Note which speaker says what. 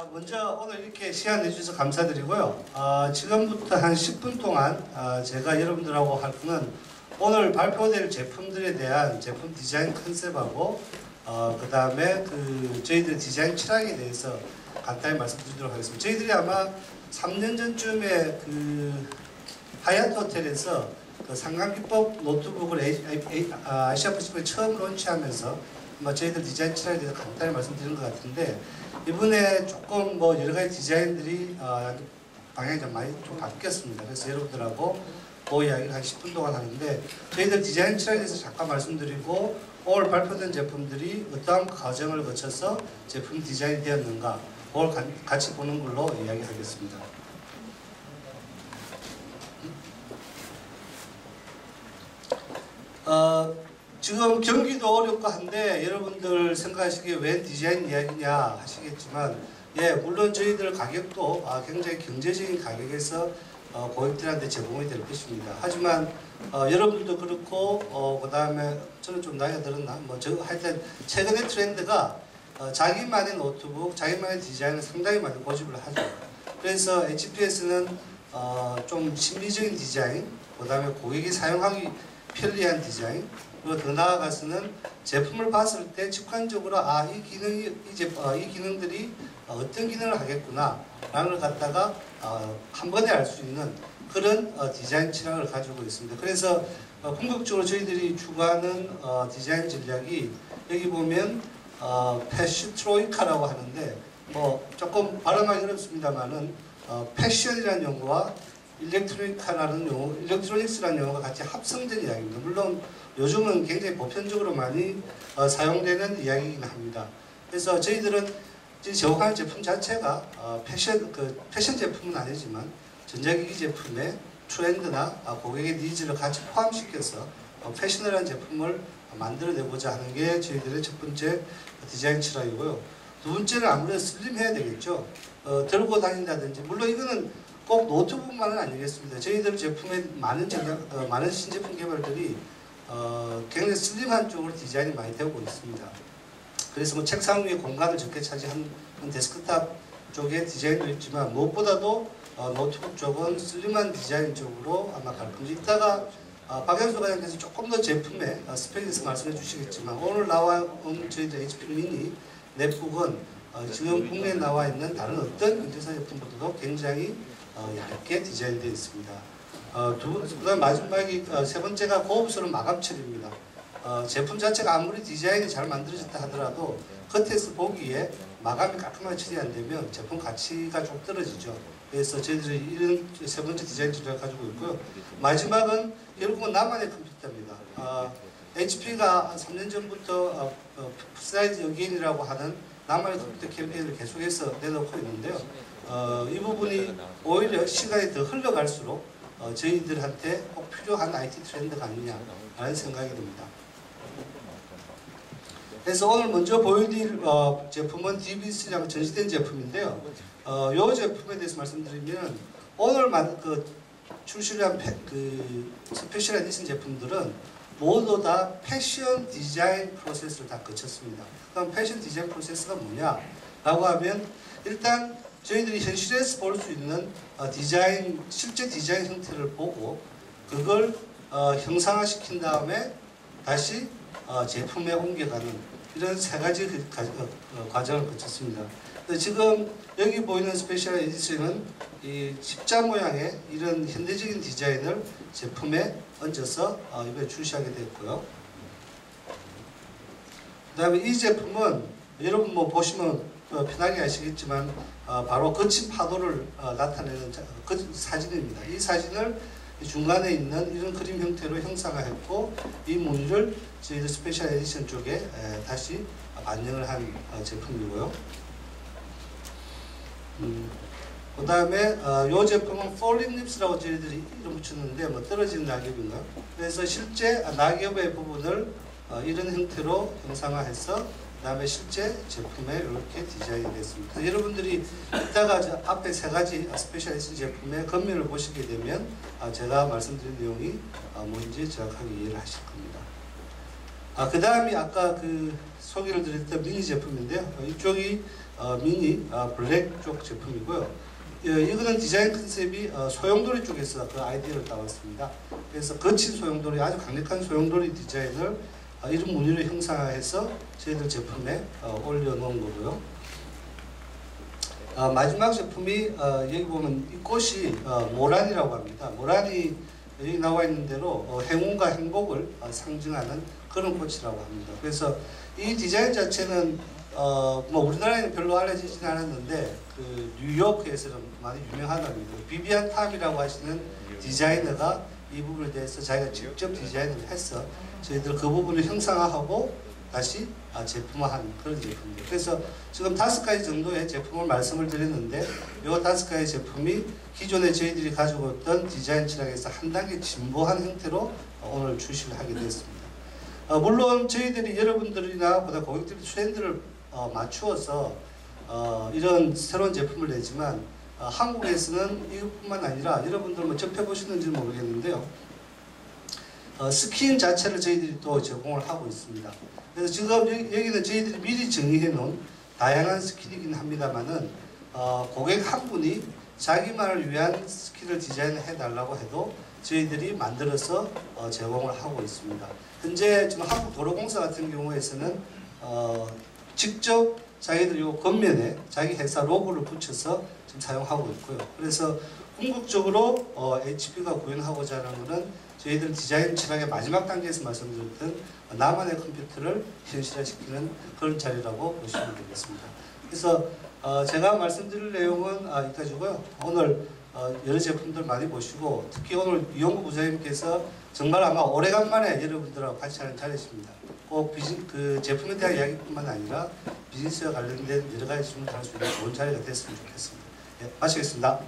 Speaker 1: 아, 먼저 오늘 이렇게 시간 내주셔서 감사드리고요. 아, 지금부터 한 10분 동안 아, 제가 여러분들하고 할 거는 오늘 발표될 제품들에 대한 제품 디자인 컨셉하고 어, 그 다음에 그 저희들 디자인 철학에 대해서 간단히 말씀드리도록 하겠습니다. 저희들이 아마 3년 전쯤에 그 하얏트 호텔에서 그 상강기법 노트북을 아, 아시아 퍼시픽에 처음 론치하면서 아마 저희들 디자인 철학에 대해서 간단히 말씀드린 것 같은데 이번에 조금 뭐 여러 가지 디자인들이 어, 방향이 좀 많이 좀 바뀌었습니다. 그래서 여러분들하고 그 이야기를 한 10분 동안 하는데 저희들 디자인 대해서 잠깐 말씀드리고 오늘 발표된 제품들이 어떠한 과정을 거쳐서 제품 디자인이 되었는가 그걸 가- 같이 보는 걸로 이야기하겠습니다. 어, 지금 경기도 어렵고 한데 여러분들 생각하시기에 왜 디자인 이야기냐 하시겠지만 예 물론 저희들 가격도 아, 굉장히 경제적인 가격에서 어, 고객들한테 제공이 될 것입니다. 하지만 어, 여러분들도 그렇고 어, 그 다음에 저는 좀 나이가 들었나 뭐 저 하여튼 최근의 트렌드가 어, 자기만의 노트북, 자기만의 디자인을 상당히 많이 고집을 하죠. 그래서 HPS는 어, 좀 심리적인 디자인, 그 다음에 고객이 사용하기 편리한 디자인, 더 나아가서는 제품을 봤을 때 직관적으로 아 이 기능이 이, 제, 어, 이 기능들이 어떤 기능을 하겠구나 라는 걸 갖다가 어, 한 번에 알 수 있는 그런 어, 디자인 철학을 가지고 있습니다. 그래서 어, 궁극적으로 저희들이 추구하는 어, 디자인 전략이 여기 보면 어, 패시트로이카라고 하는데 뭐 조금 발음하기 어렵습니다만은 어, 패션이라는 용어와 일렉트로니카라는 용어, 일렉트로닉스라는 용어가 같이 합성된 이야기입니다. 물론 요즘은 굉장히 보편적으로 많이 어, 사용되는 이야기이긴 합니다. 그래서 저희들은 제공하는 제품 자체가 어, 패션 그 패션 제품은 아니지만 전자기기 제품의 트렌드나 아, 고객의 니즈를 같이 포함시켜서 어, 패셔널한 제품을 만들어내고자 하는 게 저희들의 첫 번째 디자인 철학이고요. 두 번째는 아무래도 슬림해야 되겠죠. 어, 들고 다닌다든지 물론 이거는 꼭 노트북만은 아니겠습니다. 저희들 제품의 많은 전략, 어, 많은 신제품 개발들이 어, 굉장히 슬림한 쪽으로 디자인이 많이 되고 있습니다. 그래서 뭐 책상 위에 공간을 적게 차지한 데스크탑 쪽의 디자인도 있지만 무엇보다도 어, 노트북 쪽은 슬림한 디자인 쪽으로 아마 갈 겁니다. 이따가 어, 박영수 과장께서 조금 더 제품의 어, 스펙에 대해서 말씀해 주시겠지만 오늘 나와 온 저희들 HP 미니 넷북은 어, 지금 국내에 나와 있는 다른 어떤 현대사 제품보다도 굉장히 어, 얇게 디자인되어 있습니다. 어, 두, 번- 그다음 마지막이 어, 세 번째가 고급스러운 마감 처리입니다. 어, 제품 자체가 아무리 디자인이 잘 만들어졌다 하더라도 겉에서 보기에 마감이 깔끔하게 처리 안 되면 제품 가치가 좀 떨어지죠. 그래서 저희들이 이런 세 번째 디자인 전략을 가지고 있고요. 마지막은 결국은 나만의 컴퓨터입니다. 어, HP가 3년 전부터 어, 어, 플사이즈 어게인이라고 하는 컴퓨터 캠페인을 계속해서 내놓고 있는데요. 어, 이 부분이 오히려 시간이 더 흘러갈수록 어, 저희들한테 꼭 필요한 IT 트렌드가 아니냐라는 생각이 듭니다. 그래서 오늘 먼저 보여드릴 어, 제품은 DB3랑 전시된 제품인데요. 어, 이 제품에 대해서 말씀드리면 오늘 만, 그 출시한 패, 그 스페셜 에디션 제품들은 모두 다 패션 디자인 프로세스를 다 거쳤습니다. 그럼 패션 디자인 프로세스가 뭐냐 라고 하면 일단 저희들이 현실에서 볼 수 있는 어, 디자인 실제 디자인 형태를 보고 그걸 어, 형상화시킨 다음에 다시 어, 제품에 옮겨가는 이런 세 가지 그 가- 어, 어, 과정을 거쳤습니다. 그래서 지금 여기 보이는 스페셜 에디션은 이 십자 모양의 이런 현대적인 디자인을 제품에 얹어서 어, 이번에 출시하게 됐고요. 그 다음에 이 제품은 여러분 뭐 보시면 어, 편하게 아시겠지만 어, 바로 거친 파도를 어, 나타내는 사진입니다. 이 사진을 이 중간에 있는 이런 그림 형태로 형상화했고 이 무늬를 저희들 스페셜 에디션 쪽에 에, 다시 반영을 한 어, 제품이고요. 음, 그 다음에 어, 이 제품은 Falling Leaves라고 저희들이 이름 붙였는데 뭐 떨어지는 낙엽인가? 그래서 실제 낙엽의 부분을 어, 이런 형태로 형상화해서 그 다음에 실제 제품에 이렇게 디자인이 됐습니다. 여러분들이 이따가 저 앞에 세 가지 스페셜 에디션 제품의 겉면을 보시게 되면 아, 제가 말씀드린 내용이 아, 뭔지 정확하게 이해를 하실 겁니다. 아, 그 다음이 아까 그 소개를 드렸던 미니 제품인데요. 어, 이쪽이 어, 미니 어, 블랙 쪽 제품이고요. 어, 이거는 디자인 컨셉이 어, 소용돌이 쪽에서 그 아이디어를 따왔습니다. 그래서 거친 소용돌이, 아주 강력한 소용돌이 디자인을 어, 이런 무늬로 형상화해서 저희들 제품에 어, 올려놓은 거고요. 어, 마지막 제품이 어, 여기 보면 이 꽃이 어, 모란이라고 합니다. 모란이 여기 나와 있는 대로 어, 행운과 행복을 어, 상징하는 그런 꽃이라고 합니다. 그래서 이 디자인 자체는 어, 뭐 우리나라에는 별로 알려지진 않았는데 그 뉴요크에서는 많이 유명하답니다. 비비안 탐이라고 하시는 디자이너가 이 부분에 대해서 자기가 직접 디자인을 해서 저희들 그 부분을 형상화하고 다시 아, 제품화한 그런 제품입니다. 그래서 지금 다섯 가지 정도의 제품을 말씀을 드렸는데 이 다섯 가지 제품이 기존에 저희들이 가지고 있던 디자인 철학에서 한 단계 진보한 형태로 오늘 출시를 하게 되었습니다. 어, 물론 저희들이 여러분들이나 보다 고객들이 트렌드를 어, 맞추어서 어, 이런 새로운 제품을 내지만 어, 한국에서는 이것뿐만 아니라 여러분들 뭐 접해보시는지 모르겠는데요. 어, 스킨 자체를 저희들이 또 제공을 하고 있습니다. 그래서 지금 여기, 여기는 저희들이 미리 정의해 놓은 다양한 스킨이긴 합니다만은 어, 고객 한 분이 자기만을 위한 스킨을 디자인해 달라고 해도 저희들이 만들어서 어, 제공을 하고 있습니다. 현재 지금 한국도로공사 같은 경우에서는 어, 직접 자기들이 요 겉면에 자기 회사 로고를 붙여서 지금 사용하고 있고요. 그래서 궁극적으로 어, HP가 구현하고자 하는 것은 저희들 디자인 철학의 마지막 단계에서 말씀드렸던 나만의 컴퓨터를 현실화시키는 그런 자리라고 보시면 되겠습니다. 그래서 어, 제가 말씀드릴 내용은 아, 여기까지고요. 오늘 어, 여러 제품들 많이 보시고 특히 오늘 이용구 부장님께서 정말 아마 오래간만에 여러분들하고 같이 하는 자리십니다. 꼭 비즈, 그 제품에 대한 이야기뿐만 아니라 비즈니스와 관련된 여러 가지 질문을 할수 있는 좋은 자리가 됐으면 좋겠습니다. 예, 마치겠습니다.